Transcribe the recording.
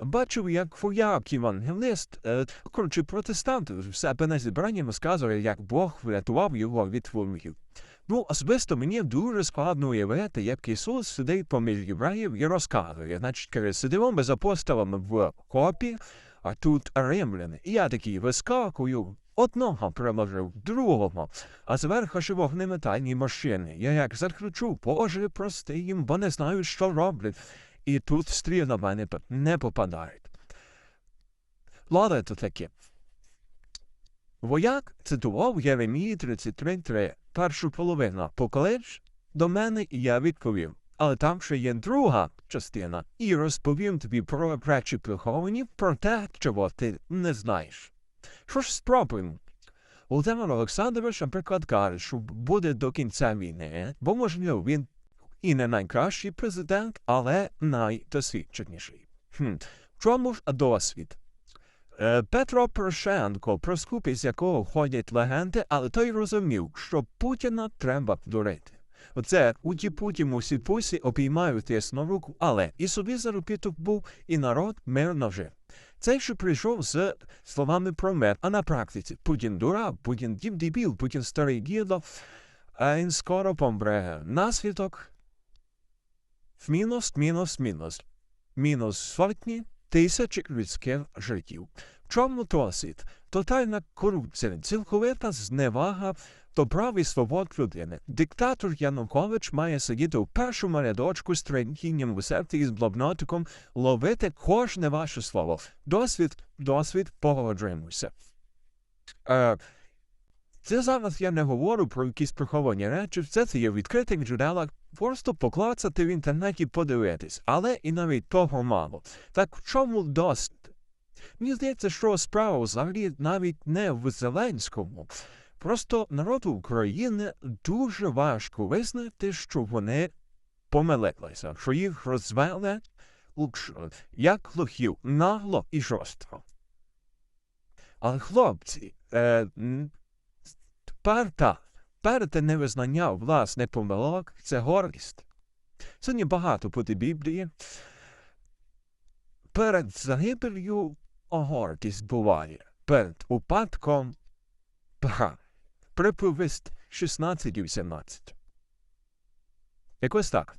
бачив, як вояк євангелист, е, коротше, протестант себе на зібранні розказує, як Бог врятував його від ворогів. Ну, особисто мені дуже складно уявити, як Ісус сидить поміж євреїв і розказує. Значить, сидимо ми з апостолами в копі, а тут римляни. І я такий вискакую, одного переложив, другого, а зверху ще вогнеметальні машини. Я як закричу, Боже, прости їм, бо не знають, що роблять. І тут стріли на мене не попадають. Ладно, то таке. Вояк цитував Єремії 33.3, першу половину. Поклич до мене, і я відповів. Але там ще є друга частина, і розповім тобі про речі приховані, про те, чого ти не знаєш. Що ж спробуємо? Володимир Олександрович, наприклад, каже, що буде до кінця війни, бо, можливо, він і не найкращий президент, але найдосвідченіший. Хм. Чому ж досвід? Е, Петро Порошенко, про скупі з якого ходять легенди, але той розумів, що Путіна треба дурити. Оце у ті путі мусі пусі обіймають ясну руку, але і собі заробіток був, і народ мирно жив. Цей що прийшов з словами про мир, а на практиці Путін дурак, Путін дім дебіл, Путін старий дідо, а він скоро помре. Наслідок мінус, мінус, мінус. Мінус сотні тисяч людських життів. В чому досвід? Тотальна корупція, цілковита зневага до прав і свобод людини. Диктатор Янукович має сидіти у першому рядочку з тремтінням у серці і з блокнотиком, ловити кожне ваше слово. Досвід, досвід, погоджуємося. Е, це зараз я не говорю про якісь приховані речі, все це є в відкритих джерелах, просто поклацати в інтернеті подивитись, але і навіть того мало. Так в чому досвід? Мені здається, що справа взагалі навіть не в Зеленському. Просто народу України дуже важко визнати, що вони помилилися, що їх розвели як лохів, нагло і жорстко. Але хлопці, е, Перта, перте невизнання власне помилок це гордість. Сьогодні багато буде Біблії. Перед загибелью гордість буває, перед упадком пра. Приповість 16 і 18. Якось так.